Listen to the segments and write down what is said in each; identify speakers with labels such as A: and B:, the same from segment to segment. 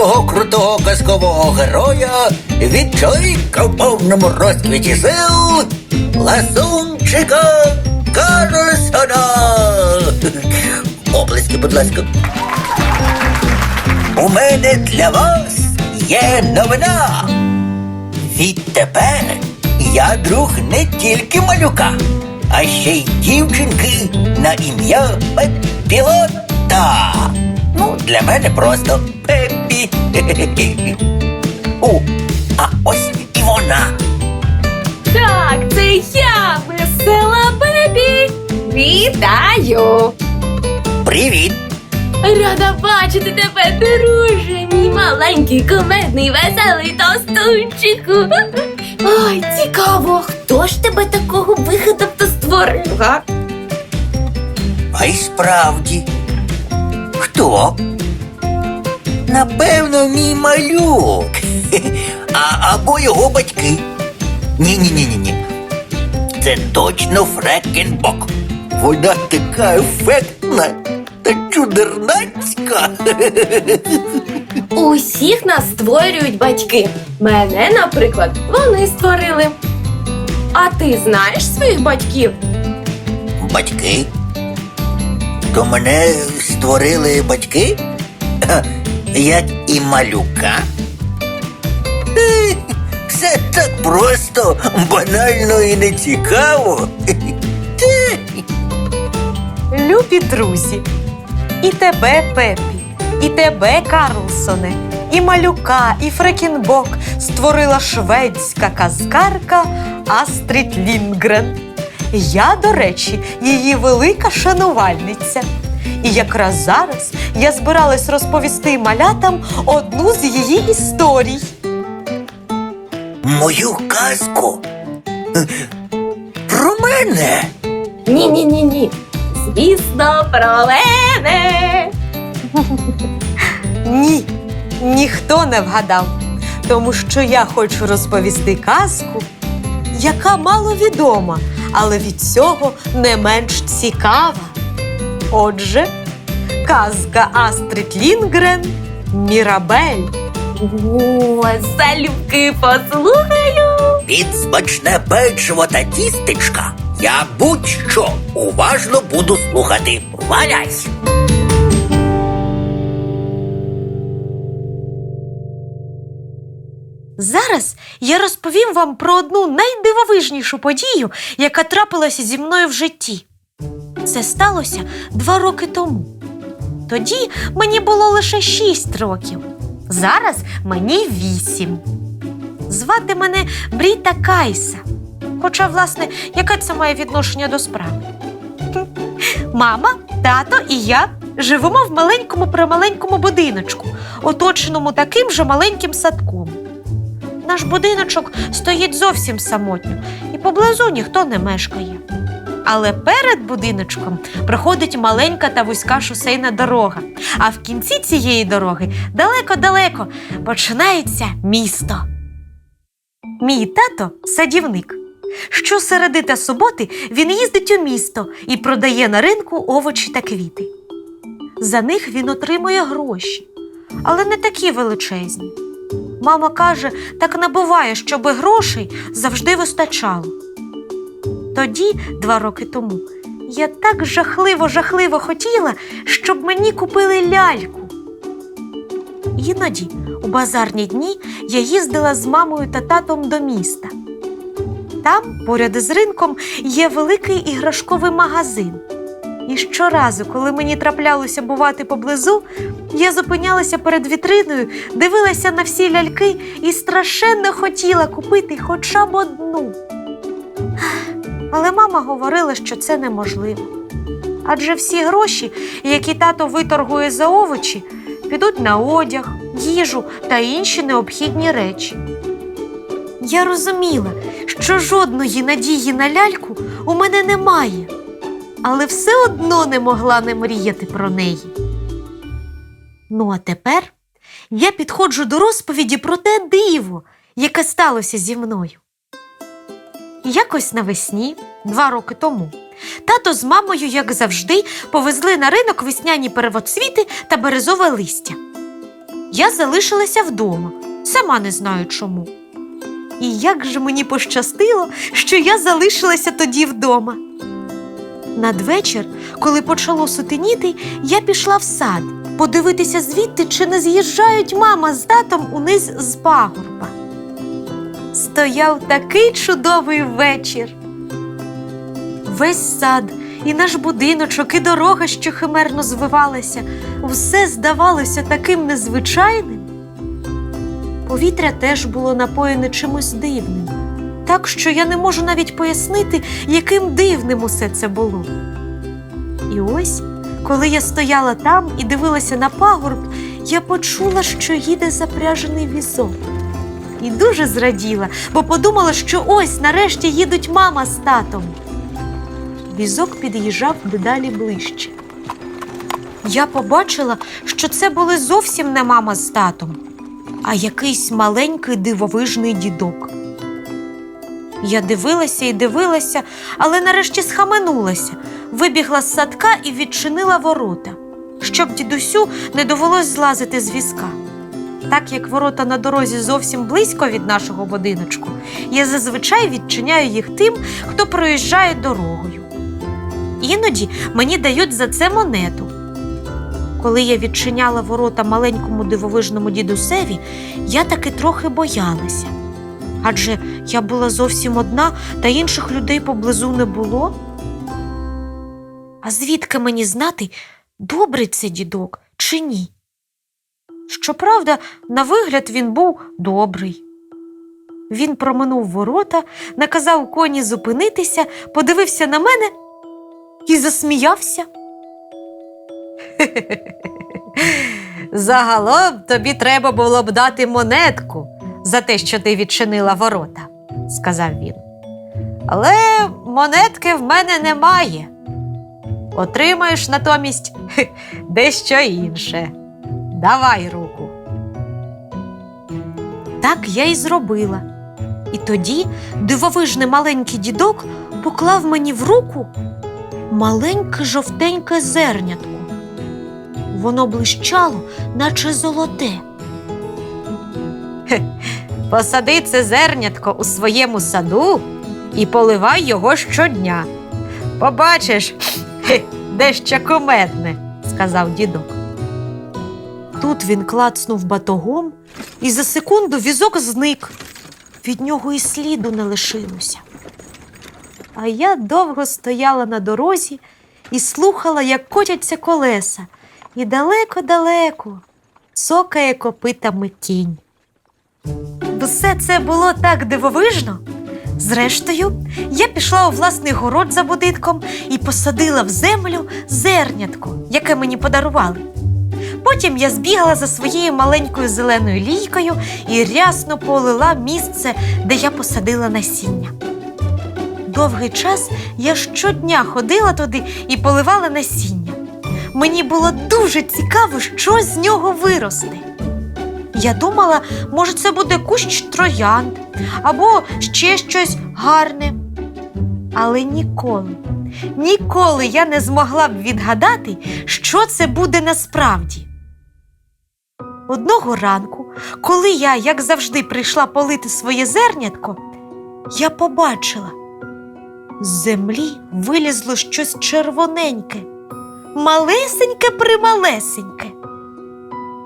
A: самого крутого казкового героя від чоловіка в повному розквіті сил Ласунчика Карлсона. Оплески, будь ласка. У мене для вас є новина. Відтепер я друг не тільки малюка, а ще й дівчинки на ім'я Пілота. Ну, для мене просто Пеппі. О, а ось і вона.
B: Так, це я, весела Бебі. Вітаю!
A: Привіт.
B: Рада бачити тебе, друже, мій маленький, кумедний, веселий тостунчику. Ой, цікаво, хто ж тебе такого вигадав та створив, га?
A: А й справді. Хто? Напевно, мій малюк. А, або його батьки. Ні-ні-ні-ні. Це точно Фрекенбок. Вона така ефектна та чудернацька.
B: Усіх нас створюють батьки. Мене, наприклад, вони створили. А ти знаєш своїх батьків?
A: Батьки? То мене створили батьки? Як і малюка? Все так просто, банально і нецікаво.
C: Любі друзі, і тебе, Пепі, і тебе, Карлсоне, і малюка, і Фрекінбок створила шведська казкарка Астрід Лінгрен. Я, до речі, її велика шанувальниця. І якраз зараз я збиралась розповісти малятам одну з її історій.
A: Мою казку? Е, Про мене?
B: Ні, ні, ні, ні. Звісно, про мене.
C: Ні, ніхто не вгадав, тому що я хочу розповісти казку, яка мало відома, але від цього не менш цікава. Отже, казка Астрид Лінгрен Мірабель.
B: О, залюбки послухаю.
A: Під смачне печиво та тістечка я будь-що уважно буду слухати. Валяй!
C: Зараз я розповім вам про одну найдивовижнішу подію, яка трапилася зі мною в житті. Це сталося два роки тому. Тоді мені було лише шість років. Зараз мені вісім. Звати мене Бріта Кайса. Хоча, власне, яке це має відношення до справи? Мама, тато і я живемо в маленькому прималенькому будиночку, оточеному таким же маленьким садком. Наш будиночок стоїть зовсім самотньо, і поблизу ніхто не мешкає. Але перед будиночком проходить маленька та вузька шосейна дорога. А в кінці цієї дороги далеко-далеко починається місто. Мій тато садівник. Щосереди та суботи він їздить у місто і продає на ринку овочі та квіти. За них він отримує гроші, але не такі величезні. Мама каже, так не буває, щоби грошей завжди вистачало. Тоді, два роки тому, я так жахливо, жахливо хотіла, щоб мені купили ляльку. Іноді, у базарні дні, я їздила з мамою та татом до міста. Там, поряд із ринком, є великий іграшковий магазин. І щоразу, коли мені траплялося бувати поблизу, я зупинялася перед вітриною, дивилася на всі ляльки і страшенно хотіла купити хоча б одну. Але мама говорила, що це неможливо. Адже всі гроші, які тато виторгує за овочі, підуть на одяг, їжу та інші необхідні речі. Я розуміла, що жодної надії на ляльку у мене немає, але все одно не могла не мріяти про неї. Ну, а тепер я підходжу до розповіді про те диво, яке сталося зі мною. Якось навесні, два роки тому, тато з мамою, як завжди, повезли на ринок весняні первоцвіти та березове листя. я залишилася вдома, сама не знаю чому. І як же мені пощастило, що я залишилася тоді вдома. Надвечір, коли почало сутеніти, я пішла в сад подивитися звідти, чи не з'їжджають мама з татом униз з пагорба. Стояв такий чудовий вечір. Весь сад, і наш будиночок, і дорога, що химерно звивалася, все здавалося таким незвичайним. Повітря теж було напоєне чимось дивним, так що я не можу навіть пояснити, яким дивним усе це було. І ось, коли я стояла там і дивилася на пагорб, я почула, що їде запряжений візок. І дуже зраділа, бо подумала, що ось нарешті їдуть мама з татом. Візок під'їжджав дедалі ближче. Я побачила, що це були зовсім не мама з татом, а якийсь маленький дивовижний дідок. Я дивилася і дивилася, але нарешті схаменулася, вибігла з садка і відчинила ворота, щоб дідусю не довелось злазити з візка. Так як ворота на дорозі зовсім близько від нашого будиночку, я зазвичай відчиняю їх тим, хто проїжджає дорогою. Іноді мені дають за це монету. Коли я відчиняла ворота маленькому дивовижному дідусеві, я таки трохи боялася. Адже я була зовсім одна, та інших людей поблизу не було. А звідки мені знати, добрий це дідок чи ні? Щоправда, на вигляд він був добрий. Він проминув ворота, наказав коні зупинитися, подивився на мене і засміявся. Загалом тобі треба було б дати монетку за те, що ти відчинила ворота, сказав він. Але монетки в мене немає. Отримаєш натомість дещо інше. Давай руку. Так я й зробила. І тоді дивовижний маленький дідок поклав мені в руку маленьке жовтеньке зернятко. Воно блищало, наче золоте. Хе, посади це зернятко у своєму саду і поливай його щодня. Побачиш, хе, дещо кумедне, сказав дідок. Тут він клацнув батогом, і за секунду візок зник. Від нього і сліду не лишилося. А я довго стояла на дорозі і слухала, як котяться колеса, і далеко-далеко цокає копитами кінь. Все це було так дивовижно. Зрештою, я пішла у власний город за будинком і посадила в землю зернятко, яке мені подарували. Потім я збігала за своєю маленькою зеленою лійкою і рясно полила місце, де я посадила насіння. Довгий час я щодня ходила туди і поливала насіння. Мені було дуже цікаво, що з нього виросте. Я думала, може, це буде кущ троянд або ще щось гарне. Але ніколи, ніколи я не змогла б відгадати, що це буде насправді. Одного ранку, коли я, як завжди, прийшла полити своє зернятко, я побачила, з землі вилізло щось червоненьке, малесеньке прималесеньке.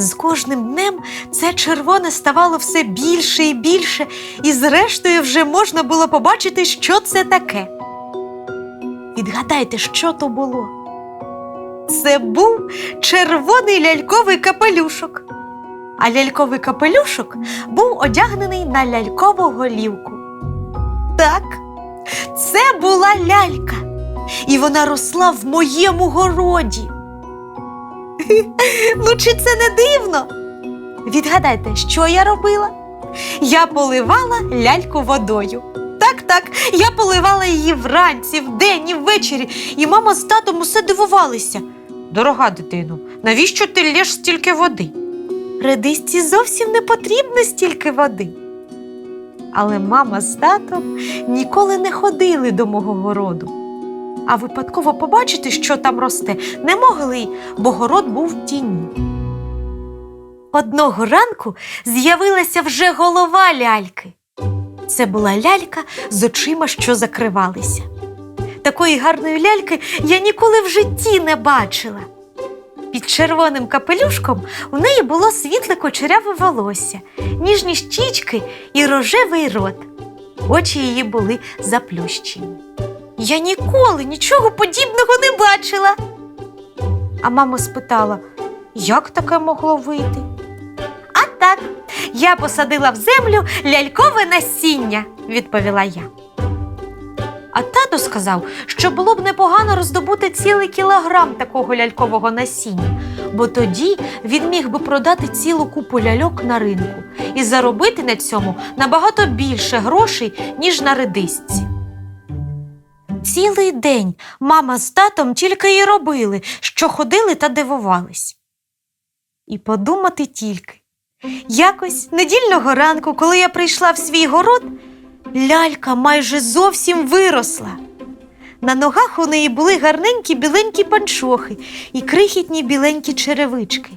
C: З кожним днем це червоне ставало все більше і більше, і зрештою вже можна було побачити, що це таке. Відгадайте, що то було? Це був червоний ляльковий капелюшок. А ляльковий капелюшок був одягнений на лялькову голівку. Так, це була лялька, і вона росла в моєму городі. Чи це не дивно? Відгадайте, що я робила? Я поливала ляльку водою. Так, так, я поливала її вранці, вдень і ввечері, і мама з татом усе дивувалися. Дорога дитино, навіщо ти лєш стільки води? Редисці зовсім не потрібно стільки води. Але мама з татом ніколи не ходили до мого городу. А випадково побачити, що там росте, не могли, бо город був в тіні. Одного ранку з'явилася вже голова ляльки. Це була лялька з очима, що закривалися. Такої гарної ляльки я ніколи в житті не бачила. Під червоним капелюшком у неї було світле кочеряве волосся, ніжні щічки і рожевий рот. Очі її були заплющені. Я ніколи нічого подібного не бачила. А мама спитала, як таке могло вийти? А так, я посадила в землю лялькове насіння, відповіла я. А тато сказав, що було б непогано роздобути цілий кілограм такого лялькового насіння, бо тоді він міг би продати цілу купу ляльок на ринку і заробити на цьому набагато більше грошей, ніж на редисці. Цілий день мама з татом тільки й робили, що ходили та дивувались. І подумати тільки. Якось недільного ранку, коли я прийшла в свій город, лялька майже зовсім виросла. На ногах у неї були гарненькі біленькі панчохи і крихітні біленькі черевички.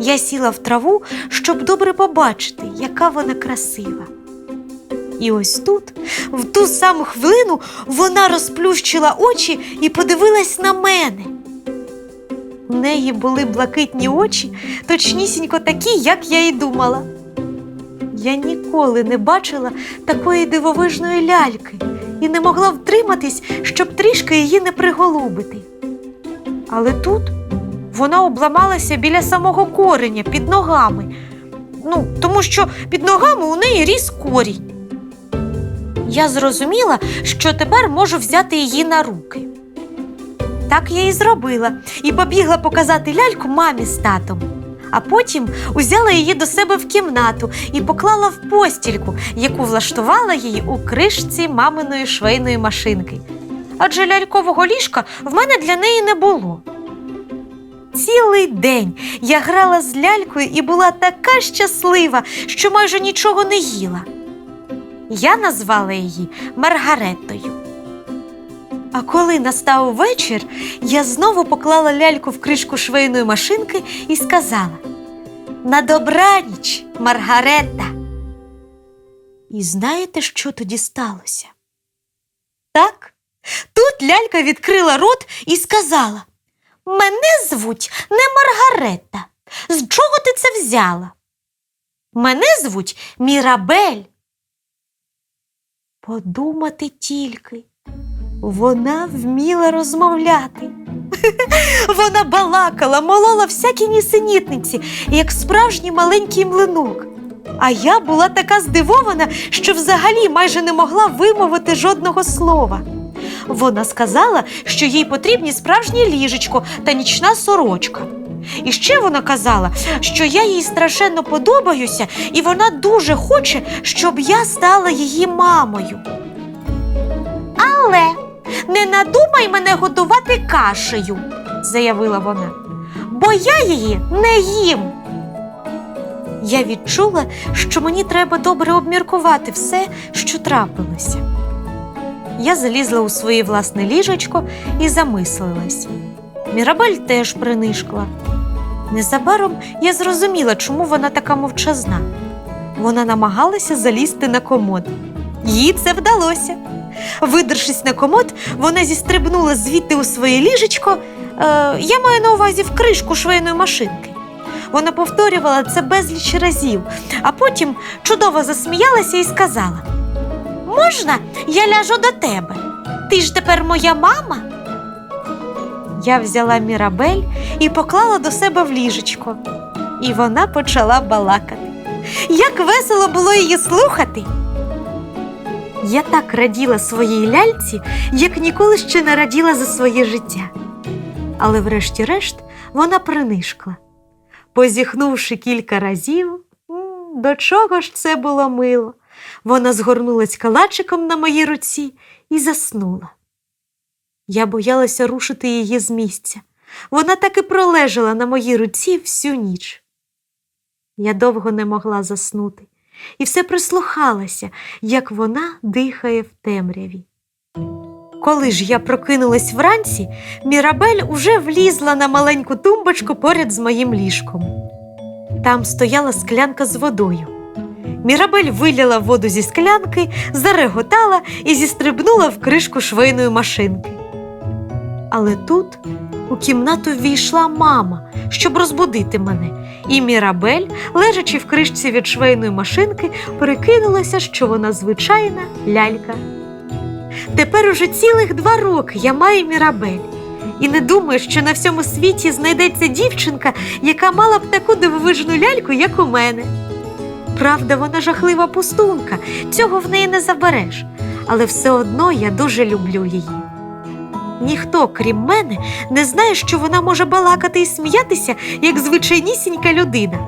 C: Я сіла в траву, щоб добре побачити, яка вона красива. І ось тут, в ту саму хвилину, вона розплющила очі і подивилась на мене. У неї були блакитні очі, точнісінько такі, як я й думала. Я ніколи не бачила такої дивовижної ляльки і не могла втриматись, щоб трішки її не приголубити. Але тут вона обламалася біля самого кореня під ногами. Ну, тому що під ногами у неї ріс корінь. Я зрозуміла, що тепер можу взяти її на руки. Так я і зробила і побігла показати ляльку мамі з татом. А потім узяла її до себе в кімнату і поклала в постільку, яку влаштувала їй у кришці маминої швейної машинки. Адже лялькового ліжка в мене для неї не було. Цілий день я грала з лялькою і була така щаслива, що майже нічого не їла. Я назвала її Маргаретою. А коли настав вечір, я знову поклала ляльку в кришку швейної машинки і сказала: На добраніч, Маргарета. І знаєте, що тоді сталося? Так, тут лялька відкрила рот і сказала: Мене звуть не Маргарета. З чого ти це взяла? Мене звуть Мірабель. Подумати тільки. Вона вміла розмовляти. Вона балакала, молола всякі нісенітниці, як справжній маленький млинок. А я була така здивована, що взагалі майже не могла вимовити жодного слова. Вона сказала, що їй потрібні справжнє ліжечко та нічна сорочка. І ще вона казала, що я їй страшенно подобаюся, і вона дуже хоче, щоб я стала її мамою. Але не надумай мене годувати кашею, заявила вона, бо я її не їм. Я відчула, що мені треба добре обміркувати все, що трапилося. Я залізла у своє власне ліжечко і замислилась. Мірабель теж принишкла. Незабаром я зрозуміла, чому вона така мовчазна. Вона намагалася залізти на комод. Їй це вдалося. Видершись на комод, вона зістрибнула звідти у своє ліжечко. Е, я маю на увазі в кришку швейної машинки. Вона повторювала це безліч разів, а потім чудово засміялася і сказала: Можна, я ляжу до тебе? Ти ж тепер моя мама. Я взяла Мірабель і поклала до себе в ліжечко, і вона почала балакати. Як весело було її слухати. Я так раділа своїй ляльці, як ніколи ще не раділа за своє життя. Але врешті-решт вона принишкла. Позіхнувши кілька разів, до чого ж це було мило, вона згорнулась калачиком на моїй руці і заснула. Я боялася рушити її з місця. Вона так і пролежала на моїй руці всю ніч. Я довго не могла заснути і все прислухалася, як вона дихає в темряві. Коли ж я прокинулась вранці, Мірабель уже влізла на маленьку тумбочку поряд з моїм ліжком. Там стояла склянка з водою. Мірабель виліла воду зі склянки, зареготала і зістрибнула в кришку швейної машинки. Але тут у кімнату ввійшла мама, щоб розбудити мене, і Мірабель, лежачи в кришці від швейної машинки, перекинулася, що вона звичайна лялька. Тепер уже цілих два роки я маю Мірабель. І не думаю, що на всьому світі знайдеться дівчинка, яка мала б таку дивовижну ляльку, як у мене. Правда, вона жахлива пустунка, цього в неї не забереш, але все одно я дуже люблю її. Ніхто, крім мене, не знає, що вона може балакати і сміятися, як звичайнісінька людина.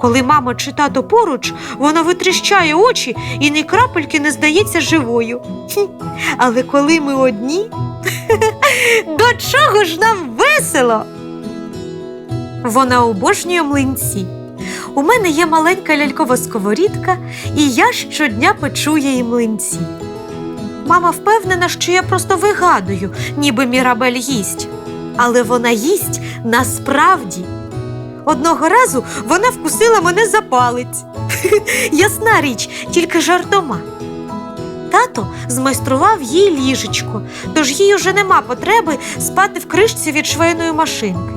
C: Коли мама чи тато поруч, вона витріщає очі і ні крапельки не здається живою. Але коли ми одні, до чого ж нам весело? Вона обожнює млинці. У мене є маленька лялькова сковорідка, і я щодня печу їй млинці. Мама впевнена, що я просто вигадую, ніби Мірабель їсть. Але вона їсть насправді. Одного разу вона вкусила мене за палець. Ясна річ, тільки жартома. Тато змайстрував їй ліжечко, тож їй уже нема потреби спати в кришці від швейної машинки.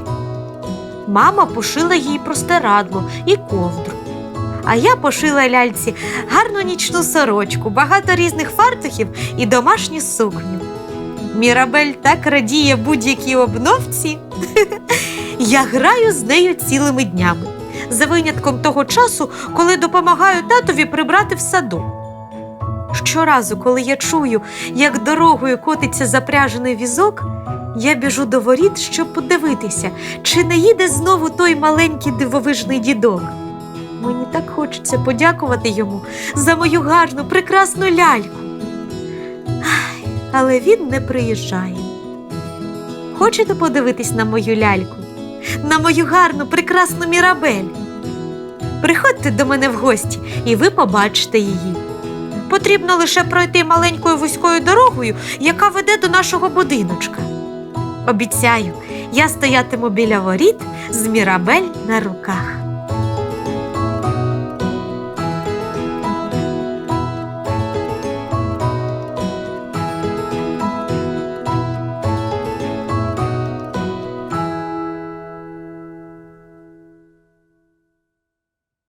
C: Мама пошила їй простирадло і ковдру. А я пошила ляльці гарну нічну сорочку, багато різних фартухів і домашню сукню. Мірабель так радіє будь-якій обновці. Я граю з нею цілими днями, за винятком того часу, коли допомагаю татові прибрати в саду. Щоразу, коли я чую, як дорогою котиться запряжений візок, я біжу до воріт, щоб подивитися, чи не їде знову той маленький дивовижний дідок. Мені так хочеться подякувати йому за мою гарну, прекрасну ляльку. Але він не приїжджає. Хочете подивитись на мою ляльку? На мою гарну, прекрасну мірабель? Приходьте до мене в гості, і ви побачите її. Потрібно лише пройти маленькою вузькою дорогою, яка веде до нашого будиночка. Обіцяю, я стоятиму біля воріт з мірабель на руках.